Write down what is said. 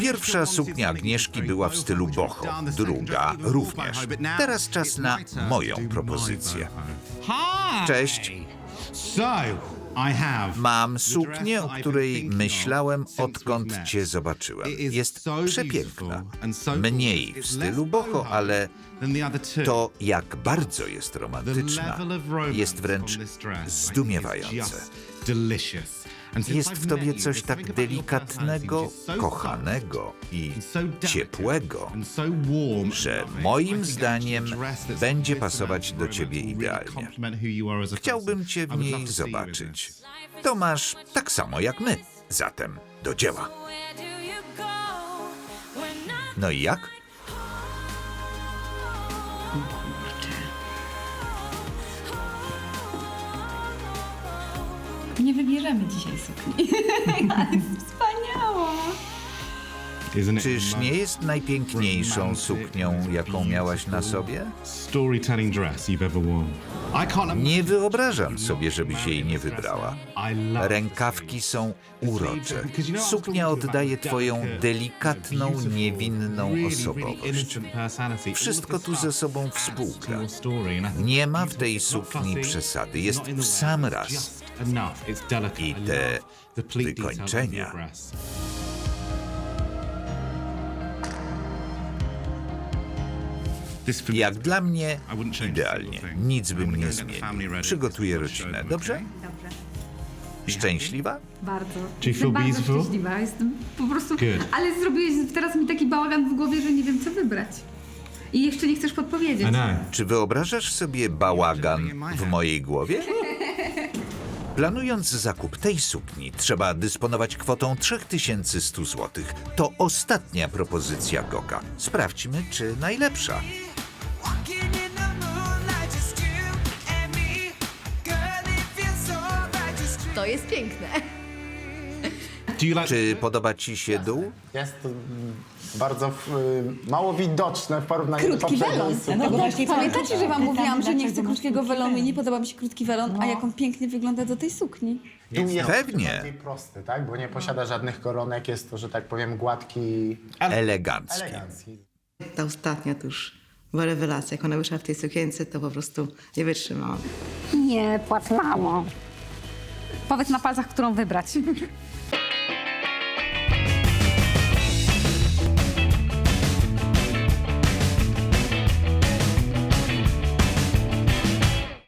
Pierwsza suknia Agnieszki była w stylu boho, druga również. Teraz czas na moją propozycję. Cześć. Mam suknię, o której myślałem odkąd cię zobaczyłem. Jest przepiękna. Mniej w stylu boho, ale to jak bardzo jest romantyczna, jest wręcz zdumiewające. Jest w tobie coś tak delikatnego, kochanego i ciepłego, że moim zdaniem będzie pasować do ciebie idealnie. Chciałbym cię w niej zobaczyć. To masz tak samo jak my. Zatem do dzieła. No i jak? Nie wybierzemy dzisiaj sukni. Ale jest wspaniała. Czyż nie jest najpiękniejszą suknią, jaką miałaś na sobie? Storytelling dress you've ever worn. I can't Nie wyobrażam sobie, żebyś jej nie wybrała. Rękawki są urocze. Suknia oddaje twoją delikatną, niewinną osobowość. Wszystko tu ze sobą współgra. Nie ma w tej sukni przesady, jest w sam raz. I te wykończenia. Jak dla mnie, idealnie. Nic bym nie zmienił. Przygotuję rodzinę, dobrze? Szczęśliwa? Bardzo. you Jestem feel bardzo beautiful? szczęśliwa. Jestem po prostu... Good. Ale zrobiłeś teraz mi taki bałagan w głowie, że nie wiem, co wybrać. I jeszcze nie chcesz podpowiedzieć. Czy wyobrażasz sobie bałagan w mojej głowie? Planując zakup tej sukni, trzeba dysponować kwotą 3100 zł. To ostatnia propozycja Goga. Sprawdźmy, czy najlepsza. To jest piękne. Czy podoba ci się dół? Jest to mm, bardzo y, mało widoczne w porównaniu do Krótki poprzedniej welon. sukni. No bo właśnie Pamiętacie, że wam mówiłam, że nie chcę krótkiego welonu i nie podoba mi się krótki welon, a jak on pięknie wygląda do tej sukni. Dół jest Pewnie. bardziej prosty, tak? Bo nie posiada żadnych koronek, jest to, że tak powiem, gładki, Elegancki. elegancki. Ta ostatnia to już była rewelacja. Jak ona wyszła w tej sukience, to po prostu nie wytrzymałam. Nie, płacz mamo. Powiedz na palcach, którą wybrać.